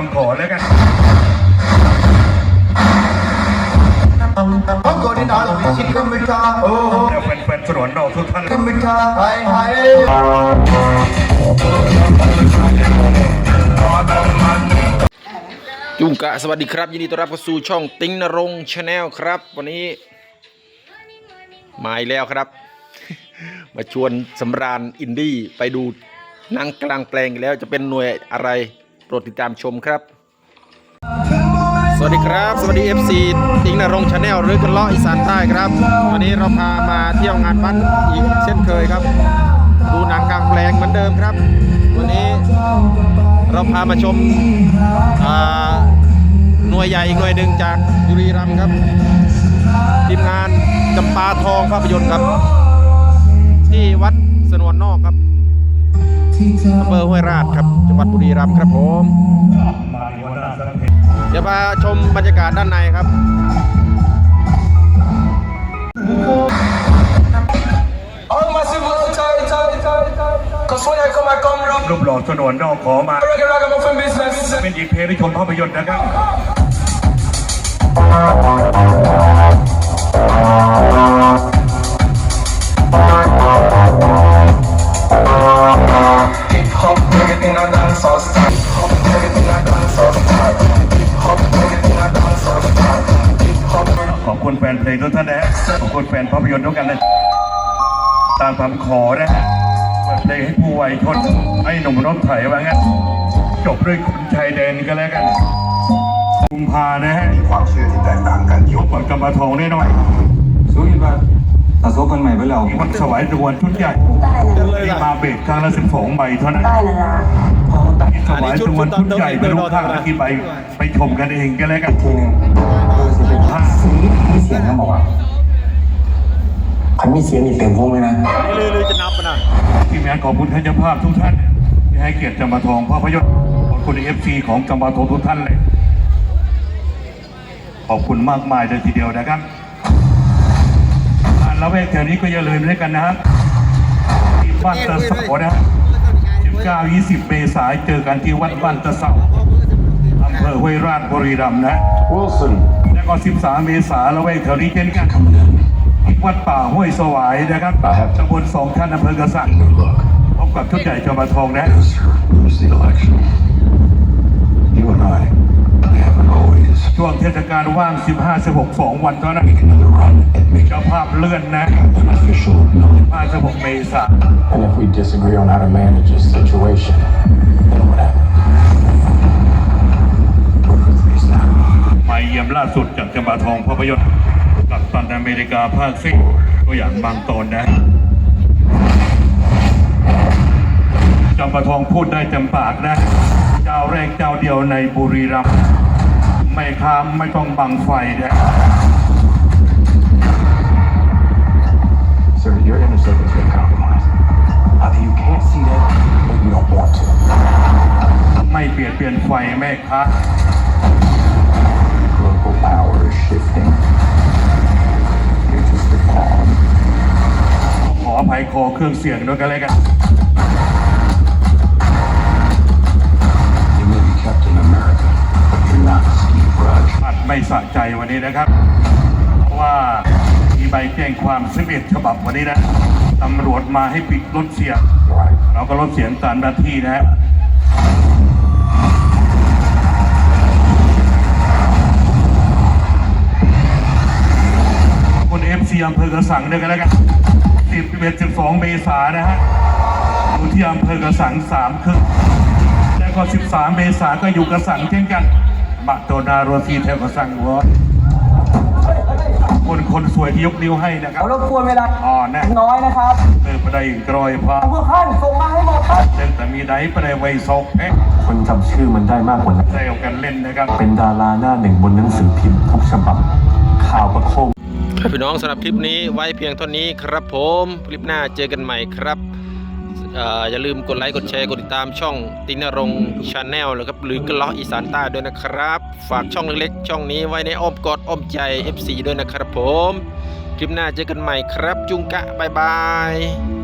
คำขอแล้วกันพกดินอาลชิตกมิตาโอ้เราเป็นเป็นสวนดอกทุกท่านกมิตาไปไปจุงกะสวัสดีครับ ยินดีต้อนรับเข้าสู่ช่องติ้งนรงชาแนลครับ วันนี้มาอีกแล้วครับ มาชวนสำราญอินดี้ไปดูนางกลางแปลงแล้วจะเป็นหน่วยอะไร โปรดติดตามชมครับ สวัสดีครับ สวัสดี FC ติงนรงชาแนลหรือกันเลาะอีสานใต้ครับ วันนี้เราพามาเที่ยวงานวัดอีกเช่นเคยครับ ดูหนังกลางแปลงเหมือนเดิมครับ วันนี้เราพามาชมหน่วยใหญ่อีกหน่วยหนึ่งจากบุรีรัมย์ครับทีมงานจำปาทองภาพยนตร์ครับ ที่วัดสนวนนอกครับ อำเภอห้วยราชครับ จังหวัดบุรีรัมย์ครับผมมาในวันนั้นสักเพลงเดี๋ยวมาชมบรรยากาศด้านในครับ All massive world tight tight tight tight Cause when I come I come rock รูปหล่อสนวนดอกขอมา Reggae ragamuffin business เป็นอีกเพลงที่ชมภาพยนตร์นะครับ Hip ขอบคุณแฟนเพลงทุกท่านนะฮะขอบคุณแฟนภาพยนตร์ทุกกันเลยตามความขอนะฮะเปิดเพลงให้ผู้วัยชนให้หนุ่มรถไถว่างั้นจบด้วยคุณชายแดนก็แล้วกันกุมภานะฮะความเชื่อที่แตกต่างกันยยกกปากกำมาทองแน่นอนสู้ยินบ้าตัดโซ่กันใหม่ไปแล้ววันสวายรวนชุดใหญ่ที่มาเบรกครั้งละ12ใบเท่านั้นได้แล้วนะ ถวายรวนชุดใหญ่ไม่รู้ข้างละกี่ใบไปชมกันเองก็แล้วกันทีนึงเป็นภาคสีมีเสียงนะบอกว่าคันมีเสียงนี่เต็มวงเลยนะนี่เลยจะนับนะทีมงานขอบคุณท่านเจ้าภาพทุกท่านที่ให้เกียรติจำปาทองภาพยนตร์ขอบคุณเอฟซีของจำปาทองทุกท่านเลยขอบคุณมากมายเลยทีเดียวนะครับอ่าแล้วเวกแถวนี้ก็อย่าลืมด้วยกันนะครับที่บ้านเตะเสานะ 19 20 เมษายนเจอกันที่วัดบ้านตะเสาอำเภอห้วยราชบุรีรัมย์นะ Wilson แล้วก็ 13 เมษายนละเวกแถวนี้เช่นกันที่วัดป่าห้วยสวายนะครับตำบลสองท่านอำเภอกระสัง New look พบกับชุดใหญ่จอมทองนะ Yes sir Lose the election You and I We haven't always ช่วงเทศกาลว่าง 15 16 2 วันเท่านั้น taken another run at making เจ้าภาพเลื่อนนะ an official military 15 16 เมษายน And if we disagree on how to manage this situation Then what happens? Work with me now มาเยี่ยมล่าสุดจากจำปาทองภาพยนตร์กับตันอเมริกาภาคซิตัวอย่างบางตอนนะจำปาทองพูดได้จำปากนะ เจ้าแรกเจ้าเดียวในบุรีรัมย์ ไม่ค้ามไม่ต้องบังไฟนะ Sir, your inner circle's been compromised. Either you can't see that, or you don't want to. ไม่เปลี่ยนเปลี่ยนไฟแม่ค้า Global power is shifting. You're just a pawn. ขออภัยคอเครื่องเสียงด้วยกันเลยกัน สะใจวันนี้นะครับ เพราะว่ามีใบแจ้งความ11ฉบับวันนี้นะตำรวจมาให้ปิดรถเสียง เราก็ลดเสียงตามหน้าที่นะฮะคนเอฟซีอำเภอกระสังด้วยกันแล้วกัน10 11 12เมษานะฮะอยู่ที่อำเภอกระสัง3ครึ่งแล้วก็13เมษาก็อยู่กระสังเช่นกัน บัตโตนาโรซีแถวกระสังหัวคนคนสวยที่ยกนิ้วให้นะครับรบกวนเวลาอ๋อแน่น้อยนะครับเติมไปได้อีกกรอยพาพวกท่านส่งมาให้หมดครับเล่นแต่มีไดไปได้ไวซอกเอ๊ะคนจำชื่อมันได้มากกว่านั้นแซวกันเล่นนะครับ เป็นดาราหน้าหนึ่งบนหนังสือพิมพ์ทุกฉบับข่าวประโคมครับพี่น้องสำหรับคลิปนี้ไว้เพียงเท่านี้ครับผม คลิปหน้าเจอกันใหม่ครับเอย่าลืมกดไลค์กดแชร์กดติดตามช่องตินรงชาแนลนะครับหรือกล้ออีสานใต้ด้วยนะครับ ฝากช่องเล็กๆ ช่องนี้ไว้ในอ้อมกอดอ้อมใจ FC ด้วยนะครับผม คลิปหน้าเจอกันใหม่ครับ จุงกะบายบาย